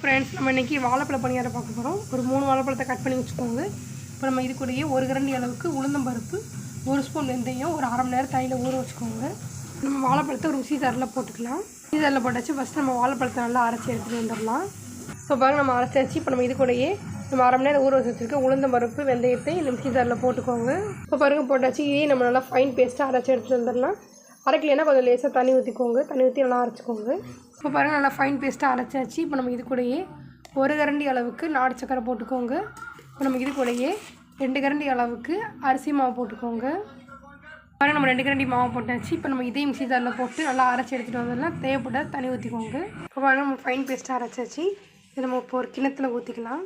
Friends நம்ம இன்றைக்கி வாழைப்பழ பணியாரம் பார்க்க போகிறோம் ஒரு மூணு வாழைப்பழத்தை கட் பண்ணி வச்சுக்கோங்க. இப்போ நம்ம இது கூடயே ஒரு கரண்டி அளவுக்கு உளுந்தம் பருப்பு ஒரு ஸ்பூன் வெந்தயம் ஒரு அரை மணி நேரம் தண்ணியில் ஊற வச்சுக்கோங்க. நம்ம வாழைப்பழத்தை ஒரு மிக்ஸி போட்டுக்கலாம். மிக்ஸி ஜாரில் போட்டாச்சு ஃபஸ்ட்டு நம்ம வாழைப்பழத்தை நல்லா அரைச்சி எடுத்துகிட்டு வந்துடலாம். ஸோ பாருங்கள் நம்ம அரைச்சாச்சு. இப்போ நம்ம இது கூடயே நம்ம அரை மணி நேரம் ஊற வச்சு வச்சுருக்க உளுந்த பருப்பு வெந்தயத்தை நம்ம மிக்ஸி போட்டுக்கோங்க. இப்போ பாருங்கள் போட்டாச்சு. இதையும் நம்ம நல்லா ஃபைன் பேஸ்ட்டாக அரைச்சி எடுத்துகிட்டு வந்துடலாம். அரைக்கலைன்னா கொஞ்சம் லேசாக தண்ணி ஊற்றிக்கோங்க. தண்ணி ஊற்றி நல்லா அரைச்சிக்கோங்க. இப்போ பாருங்க நல்லா ஃபைன் பேஸ்ட்டாக அரைச்சாச்சு. இப்போ நம்ம இது கூடயே ஒரு கரண்டி அளவுக்கு நாடு சக்கரை போட்டுக்கோங்க. இப்போ நம்ம இது கூடயே ரெண்டு கரண்டி அளவுக்கு அரிசி மாவு போட்டுக்கோங்க. பாருங்கள் நம்ம ரெண்டு கரண்டி மாவு போட்டாச்சு. இப்போ நம்ம இதையும் மிக்ஸி ஜாரில் போட்டு நல்லா அரைச்சி எடுத்துகிட்டு வந்ததெல்லாம் தேவைப்பட்ட தண்ணி ஊற்றிக்கோங்க. இப்போ பாருங்கள் நம்ம ஃபைன் பேஸ்ட்டாக அரைச்சாச்சு. இதை நம்ம இப்போ ஒரு கிணத்துல ஊற்றிக்கலாம்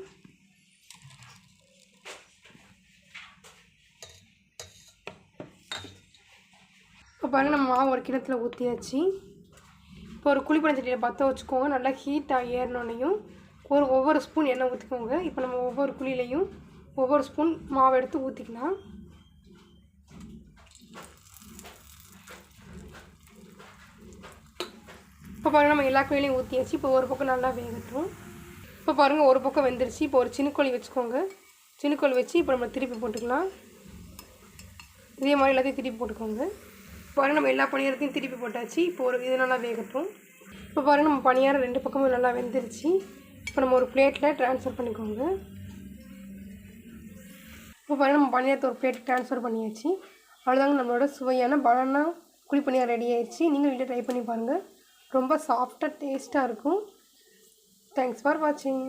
இப்போ பாருங்கள் நம்ம மாவு ஒரு கிணத்துல ஊற்றியாச்சு இப்போ ஒரு குழிப்பணச்சட்டியில் பற்ற வச்சுக்கோங்க. நல்லா ஹீட்டாக ஏறினோன்னையும் ஒரு ஒவ்வொரு ஸ்பூன் எண்ணெய் ஊற்றிக்கோங்க இப்போ நம்ம ஒவ்வொரு குழியிலையும் ஒவ்வொரு ஸ்பூன் மாவு எடுத்து ஊற்றிக்கலாம் இப்போ பாருங்கள் நம்ம எல்லா கோயிலையும் ஊற்றியாச்சு இப்போ ஒரு பக்கம் நல்லா வேகட்டும். இப்போ பாருங்கள் ஒரு பக்கம் வெந்துருச்சு. இப்போ ஒரு சின்ன வச்சுக்கோங்க. சின்ன வச்சு இப்போ நம்ம திருப்பி போட்டுக்கலாம். இதே மாதிரி எல்லாத்தையும் திருப்பி போட்டுக்கோங்க. பாருங்கள் நம்ம எல்லா பணியாரத்தையும் திருப்பி போட்டாச்சு. இப்போ ஒரு இது நல்லா வேகட்டும். இப்போ பாருங்கள் நம்ம பணியாரம் ரெண்டு பக்கமும் நல்லா வெந்துருச்சு. இப்போ நம்ம ஒரு பிளேட்டில் ட்ரான்ஸ்ஃபர் பண்ணிக்கோங்க. இப்போ பாருங்கள் நம்ம பணியாரத்தை ஒரு பிளேட் ட்ரான்ஸ்ஃபர் பண்ணியாச்சு. அவ்வளோதாங்க நம்மளோட சுவையான பனானா குழி பணியாரம் ரெடி ஆயிடுச்சு நீங்கள் வீட்டில் ட்ரை பண்ணி பாருங்கள் ரொம்ப சாஃப்டாக டேஸ்ட்டாக இருக்கும். தேங்க்ஸ் ஃபார் வாட்சிங்